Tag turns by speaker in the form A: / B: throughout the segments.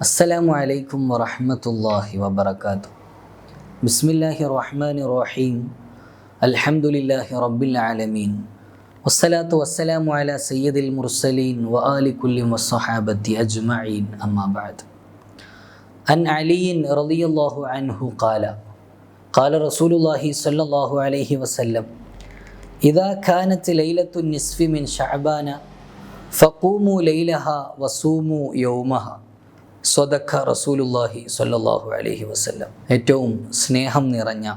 A: അസ്സലാമു അലൈക്കും വറഹ്മത്തുള്ളാഹി വബറകാതുഹു ബിസ്മില്ലാഹി റഹ്മാനി റഹീം അൽഹംദുലില്ലാഹി റബ്ബിൽ ആലമീൻ വസ്സലാത്തു വസ്സലാമു അലാ സയ്യിദിൽ മുർസലീൻ വ ആലി കുല്ലി വസ്സഹാബത്തി അജ്മഈൻ അമ്മാ ബഅദ് അൻ അലിയിൻ റളിയല്ലാഹു അൻഹു ഖാല ഖാല റസൂലുള്ളാഹി സ്വല്ലല്ലാഹു അലൈഹി വസല്ലം ഇദാ കാനത്ത് ലൈലത്തു നിസ്ഫി മിൻ ശഅബാന ഫഖൂമു ലൈലഹ വസൂമു യൗമഹ സ്വദഖ റസൂലുല്ലാഹി സ്വല്ലല്ലാഹു അലഹി വസല്ലം. ഏറ്റവും സ്നേഹം നിറഞ്ഞ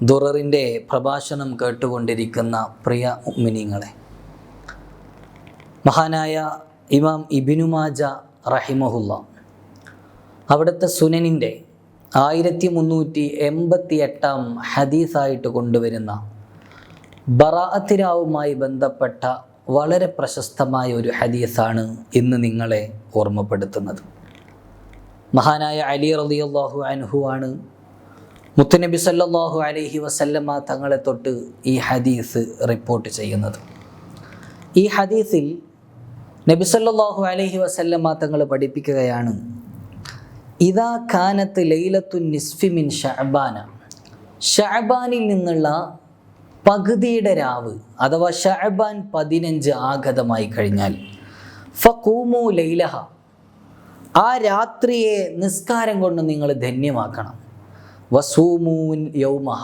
A: ദുററിന്റെ പ്രഭാഷണം കേട്ടുകൊണ്ടിരിക്കുന്ന പ്രിയ ഉമ്മിനിങ്ങളെ മഹാനായ ഇമാം ഇബിനുമാജ റഹിമഹുല്ല അവിടുത്തെ സുനനിന്റെ ആയിരത്തി മുന്നൂറ്റി എൺപത്തി എട്ടാം ഹദീസായിട്ട് കൊണ്ടുവരുന്ന ബറാഅത്തിരാവുമായി ബന്ധപ്പെട്ട വളരെ പ്രശസ്തമായ ഒരു ഹദീസാണ് ഇന്ന് നിങ്ങളെ ഓർമ്മപ്പെടുത്തുന്നത്. മഹാനായ അലി റളിയല്ലാഹു അൻഹു ആണ്. മുത്തുനബി സല്ലാഹു അലഹി വസല്ലമ തങ്ങളെ തൊട്ട് ഈ ഹദീസ് റിപ്പോർട്ട് ചെയ്യുന്നത്. ഈ ഹദീസിൽ നബി സല്ലാഹു അലഹി വസല്ലമ തങ്ങൾ പഠിപ്പിക്കുകയാണ് ഇതാ കാനത്ത് ലൈലത്തു നിസ്ഫിമിൻ ഷഅബാന. ഷഅബാനിൽ നിന്നുള്ള പകുതിയുടെ രാവ് അഥവാ ഷഅബാൻ പതിനഞ്ച് ആഗതമായി കഴിഞ്ഞാൽ ഫക്കൂമു ലൈലഹ ആ രാത്രിയെ നിസ്കാരം കൊണ്ട് നിങ്ങൾ ധന്യമാക്കണം. വസൂമൂൻ യൗമഹ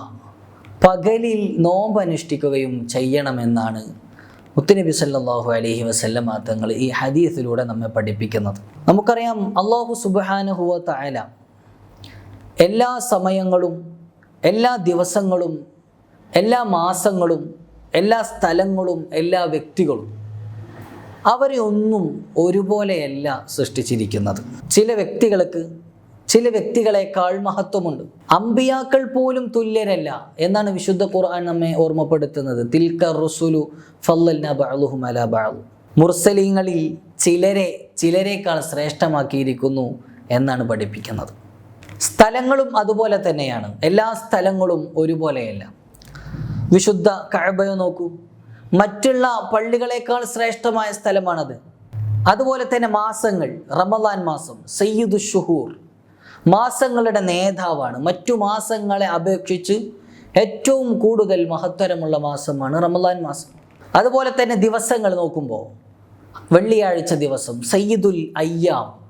A: പകലിൽ നോമ്പനുഷ്ഠിക്കുകയും ചെയ്യണമെന്നാണ് മുത്തുനബി സല്ലാഹു അലഹി വസല്ലമ തങ്ങൾ ഈ ഹദീസിലൂടെ നമ്മെ പഠിപ്പിക്കുന്നത്. നമുക്കറിയാം അള്ളാഹു സുബാനഹുവ തായാല എല്ലാ സമയങ്ങളും എല്ലാ ദിവസങ്ങളും എല്ലാ മാസങ്ങളും എല്ലാ സ്ഥലങ്ങളും എല്ലാ വ്യക്തികളും അവരെ ഒന്നും ഒരുപോലെയല്ല സൃഷ്ടിച്ചിരിക്കുന്നത്. ചില വ്യക്തികൾക്ക് ചില വ്യക്തികളെക്കാൾ മഹത്വമുണ്ട്. അമ്പിയാക്കൾ പോലും തുല്യരല്ല എന്നാണ് വിശുദ്ധ ഖുർആൻ നമ്മെ ഓർമ്മപ്പെടുത്തുന്നത്. തിൽക്ക റുസുലു മുർസലീങ്ങളിൽ ചിലരെ ചിലരെക്കാൾ ശ്രേഷ്ഠമാക്കിയിരിക്കുന്നു എന്നാണ് പഠിപ്പിക്കുന്നത്. സ്ഥലങ്ങളും അതുപോലെ തന്നെയാണ്. എല്ലാ സ്ഥലങ്ങളും ഒരുപോലെയല്ല. വിശുദ്ധ കഴബയോ നോക്കൂ. മറ്റുള്ള പള്ളികളെക്കാൾ ശ്രേഷ്ഠമായ സ്ഥലമാണത്. അതുപോലെ തന്നെ മാസങ്ങൾ റമദാൻ മാസം സയ്യിദ് ഷുഹൂർ. മാസങ്ങളുടെ നേതാവാണ്. മറ്റു മാസങ്ങളെ അപേക്ഷിച്ച് ഏറ്റവും കൂടുതൽ മഹത്തരമുള്ള മാസമാണ് റമദാൻ മാസം. അതുപോലെ തന്നെ ദിവസങ്ങൾ നോക്കുമ്പോൾ വെള്ളിയാഴ്ച ദിവസം സയ്യിദുൽ അയ്യാം.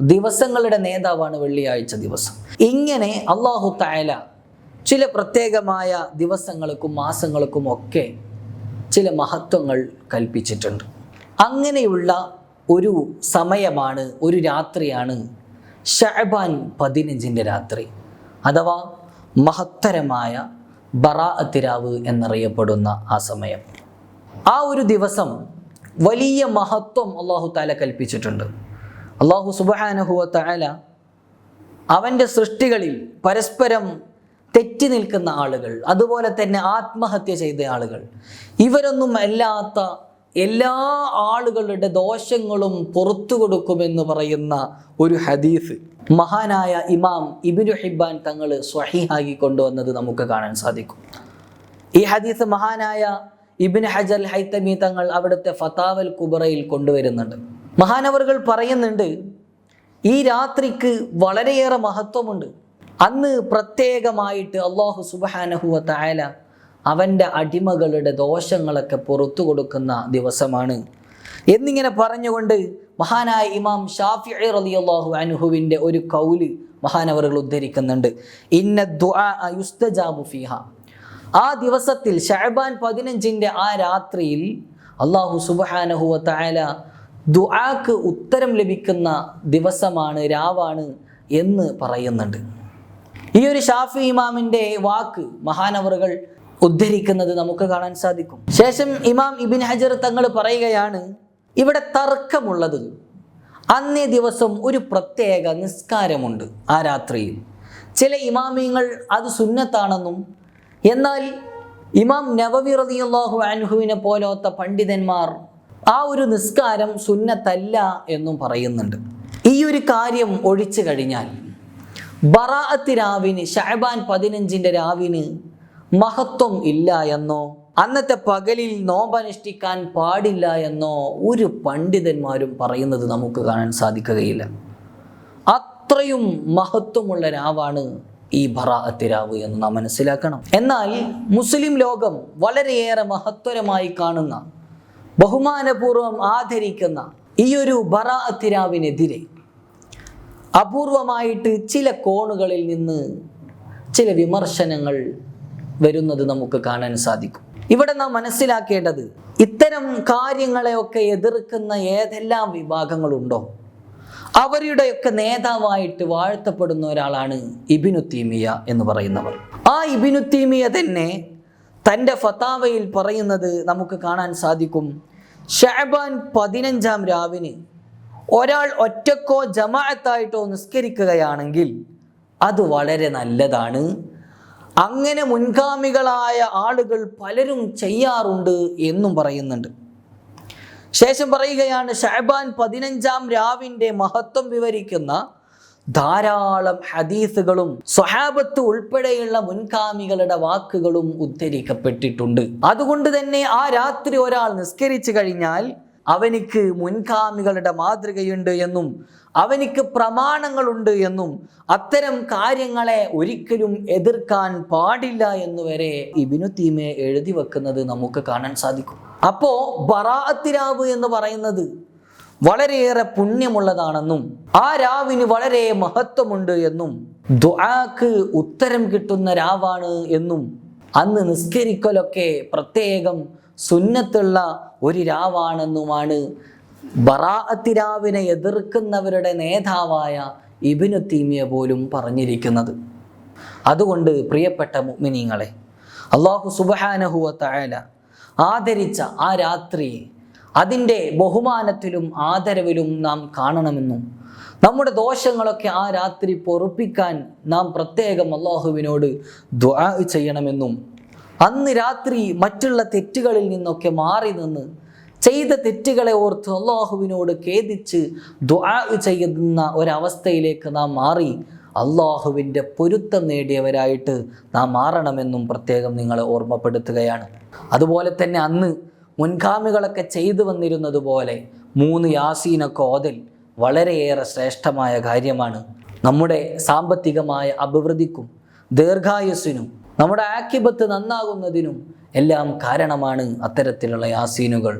A: ദിവസങ്ങളുടെ നേതാവാണ് വെള്ളിയാഴ്ച ദിവസം. ഇങ്ങനെ അള്ളാഹു തായാല ചില പ്രത്യേകമായ ദിവസങ്ങൾക്കും മാസങ്ങൾക്കും ഒക്കെ ചില മഹത്വങ്ങൾ കൽപ്പിച്ചിട്ടുണ്ട്. അങ്ങനെയുള്ള ഒരു സമയമാണ് ഒരു രാത്രിയാണ് ഷഅബാൻ പതിനഞ്ചിന്റെ രാത്രി. അഥവാ മഹത്തരമായ ബറാഅത്തിരാവ് എന്നറിയപ്പെടുന്ന ആ സമയം. ആ ഒരു ദിവസം വലിയ മഹത്വം അള്ളാഹു താല കൽപ്പിച്ചിട്ടുണ്ട്. അള്ളാഹു സുബാനഹുവ താല അവന്റെ സൃഷ്ടികളിൽ പരസ്പരം തെറ്റി നിൽക്കുന്ന ആളുകൾ അതുപോലെ തന്നെ ആത്മഹത്യ ചെയ്ത ആളുകൾ. ഇവരൊന്നും അല്ലാത്ത എല്ലാ ആളുകളുടെ ദോഷങ്ങളും പുറത്തു കൊടുക്കുമെന്ന് പറയുന്ന ഒരു ഹദീസ് മഹാനായ ഇമാം ഇബിനു ഹിബാൻ തങ്ങൾ സ്വഹീഹാക്കി കൊണ്ടുവന്നത് നമുക്ക് കാണാൻ സാധിക്കും. ഈ ഹദീസ് മഹാനായ ഇബിൻ ഹജൽ ഹൈത്തമി തങ്ങൾ അവിടുത്തെ ഫതാവൽ കുബറയിൽ കൊണ്ടുവരുന്നുണ്ട്. മഹാനവറുകൾ പറയുന്നുണ്ട് ഈ രാത്രിക്ക് വളരെയേറെ മഹത്വമുണ്ട്. അന്ന് പ്രത്യേകമായിട്ട് അള്ളാഹു സുബാനഹുവ അവന്റെ അടിമകളുടെ ദോഷങ്ങളൊക്കെ പുറത്തു കൊടുക്കുന്ന ദിവസമാണ്. എന്നിങ്ങനെ പറഞ്ഞുകൊണ്ട് മഹാനായ ഇമാം ഷാഫി റലി അള്ളാഹു അനുഹുവിന്റെ ഒരു കൗൽ മഹാനവറുകൾ ഉദ്ധരിക്കുന്നുണ്ട്. ഇന്ന ദുആ ഫിഹ. ആ ദിവസത്തിൽ ഷഹബാൻ പതിനഞ്ചിന്റെ ആ രാത്രിയിൽ അള്ളാഹു സുബാനഹുവ ദുആക്ക് ഉത്തരം ലഭിക്കുന്ന ദിവസമാണ് രാവാണ് എന്ന് പറയുന്നുണ്ട്. ഈ ഒരു ഷാഫി ഇമാമിന്റെ വാക്ക് മഹാനവറുകൾ ഉദ്ധരിക്കുന്നത് നമുക്ക് കാണാൻ സാധിക്കും. ശേഷം ഇമാം ഇബിൻ ഹജർ തങ്ങൾ പറയുകയാണ് ഇവിടെ തർക്കമുള്ളത്. അന്നേ ദിവസം ഒരു പ്രത്യേക നിസ്കാരമുണ്ട് ആ രാത്രിയിൽ. ചില ഇമാമിയങ്ങൾ അത് സുന്നത്താണെന്നും എന്നാൽ ഇമാം നവവി റളിയല്ലാഹു അൻഹുവിനെ പോലത്തെ പണ്ഡിതന്മാർ ആ ഒരു നിസ്കാരം സുന്നത്തല്ല എന്നും പറയുന്നുണ്ട്. ഈ ഒരു കാര്യം ഒഴിച്ചു കഴിഞ്ഞാൽ ബറാഅത്ത് രാവിന് ഷഹബാൻ പതിനഞ്ചിന്റെ രാവിന് മഹത്വം ഇല്ല എന്നോ അന്നത്തെ പകലിൽ നോമ്പനുഷ്ഠിക്കാൻ പാടില്ല എന്നോ ഒരു പണ്ഡിതന്മാരും പറയുന്നത് നമുക്ക് കാണാൻ സാധിക്കുകയില്ല. അത്രയും മഹത്വമുള്ള രാവാണ് ഈ ബറാഅത്ത് രാവ് എന്ന് നാം മനസ്സിലാക്കണം. എന്നാൽ മുസ്ലിം ലോകം വളരെയേറെ മഹത്വരമായി കാണുന്ന ബഹുമാനപൂർവം ആദരിക്കുന്ന ഈ ഒരു ബറാഅത്ത് രാവിനെതിരെ അപൂർവമായിട്ട് ചില കോണുകളിൽ നിന്ന് ചില വിമർശനങ്ങൾ വരുന്നത് നമുക്ക് കാണാൻ സാധിക്കും. ഇവിടെ നാം മനസ്സിലാക്കേണ്ടത് ഇത്തരം കാര്യങ്ങളെയൊക്കെ എതിർക്കുന്ന ഏതെല്ലാം വിഭാഗങ്ങളുണ്ടോ? അവരുടെയൊക്കെ നേതാവായിട്ട് വാഴ്ത്തപ്പെടുന്ന ഒരാളാണ് ഇബിനു തീമിയ എന്ന് പറയുന്നവർ. ആ ഇബിനു തീമിയ തന്നെ തന്റെ ഫത്താവയിൽ പറയുന്നത് നമുക്ക് കാണാൻ സാധിക്കും. ഷാബാൻ പതിനഞ്ചാം രാവിന് ഒരാൾ ഒറ്റക്കോ ജമാഅത്തായിട്ടോ നിസ്കരിക്കുകയാണെങ്കിൽ അത് വളരെ നല്ലതാണ്. അങ്ങനെ മുൻഗാമികളായ ആളുകൾ പലരും ചെയ്യാറുണ്ട് എന്നും പറയുന്നുണ്ട്. ശേഷം പറയുകയാണ് ഷഹബാൻ പതിനഞ്ചാം രാവിന്റെ മഹത്വം വിവരിക്കുന്ന ധാരാളം ഹദീസുകളും സ്വഹാബത്ത് ഉൾപ്പെടെയുള്ള മുൻഗാമികളുടെ വാക്കുകളും ഉദ്ധരിക്കപ്പെട്ടിട്ടുണ്ട്. അതുകൊണ്ട് തന്നെ ആ രാത്രി ഒരാൾ നിസ്കരിച്ചു കഴിഞ്ഞാൽ അവനിക്ക് മുൻകാമികളുടെ മാതൃകയുണ്ട് എന്നും അവനിക്ക് പ്രമാണങ്ങളുണ്ട് എന്നും അത്തരം കാര്യങ്ങളെ ഒരിക്കലും എതിർക്കാൻ പാടില്ല എന്നുവരെ ഇബിനു തീമെ എഴുതി വെക്കുന്നത് നമുക്ക് കാണാൻ സാധിക്കും. അപ്പോ ബറാത്തിരാവ് എന്ന് പറയുന്നത് വളരെയേറെ പുണ്യമുള്ളതാണെന്നും ആ രാവിന് വളരെ മഹത്വമുണ്ട് എന്നും ദുആക്ക് ഉത്തരം കിട്ടുന്ന രാവാണ് എന്നും അന്ന് നിസ്കരിക്കലൊക്കെ പ്രത്യേകം സുന്നത്തുള്ള ഒരു രാവാണെന്നുമാണ് ബറാഅത്തിരാവിനെ എതിർക്കുന്നവരുടെ നേതാവായ ഇബിനു തീമിയ പോലും പറഞ്ഞിരിക്കുന്നത്. അതുകൊണ്ട് പ്രിയപ്പെട്ട മുഅ്മിനീങ്ങളെ അള്ളാഹു സുബഹാനഹുവല ആദരിച്ച ആ രാത്രിയെ അതിന്റെ ബഹുമാനത്തിലും ആദരവിലും നാം കാണണമെന്നും നമ്മുടെ ദോഷങ്ങളൊക്കെ ആ രാത്രി പൊറുപ്പിക്കാൻ നാം പ്രത്യേകം അള്ളാഹുവിനോട് ദ്വാ ചെയ്യണമെന്നും അന്ന് രാത്രി മറ്റുള്ള തെറ്റുകളിൽ നിന്നൊക്കെ മാറി നിന്ന് ചെയ്ത തെറ്റുകളെ ഓർത്ത് അള്ളാഹുവിനോട് ഖേദിച്ച് ദുആ ചെയ്യുന്ന ഒരവസ്ഥയിലേക്ക് നാം മാറി അള്ളാഹുവിന്റെ പൊരുത്തം നേടിയവരായിട്ട് നാം മാറണമെന്നും പ്രത്യേകം നിങ്ങളെ ഓർമ്മപ്പെടുത്തുകയാണ്. അതുപോലെ തന്നെ അന്ന് മുൻഗാമികളൊക്കെ ചെയ്തു വന്നിരുന്നത് പോലെ മൂന്ന് യാസീനൊക്കെ ഓതൽ വളരെയേറെ ശ്രേഷ്ഠമായ കാര്യമാണ്. നമ്മുടെ സാമ്പത്തികമായ അഭിവൃദ്ധിക്കും ദീർഘായുസ്സിനും നമ്മുടെ ആക്കിബത്ത് നന്നാകുന്നതിനും എല്ലാം കാരണമാണ് അത്തരത്തിലുള്ള യാസീനുകൾ.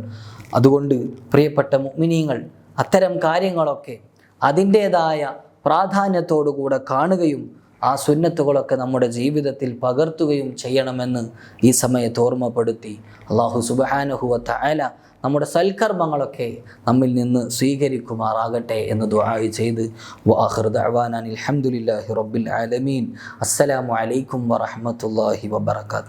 A: അതുകൊണ്ട് പ്രിയപ്പെട്ട മുഅ്മിനീങ്ങൾ അത്തരം കാര്യങ്ങളൊക്കെ അതിന്റേതായ പ്രാധാന്യത്തോടുകൂടെ കാണുകയും ആ സുന്നത്തുകളൊക്കെ നമ്മുടെ ജീവിതത്തിൽ പകർത്തുകയും ചെയ്യണമെന്ന് ഈ സമയത്ത് ഓർമ്മപ്പെടുത്തി. അള്ളാഹു സുബാനുഹുവ തആല നമ്മുടെ സൽക്കർമ്മങ്ങളൊക്കെ നമ്മിൽ നിന്ന് സ്വീകരിക്കുമാറാകട്ടെ എന്ന് ദുആഇ ചെയ്ത് വആഖിർ അലഹമുല്ലാഹി റബ്ബിൽ ആലമീൻ. അസ്സലാമു അലൈക്കും വറഹ്മത്തുള്ളാഹി വബറകാതുഹു.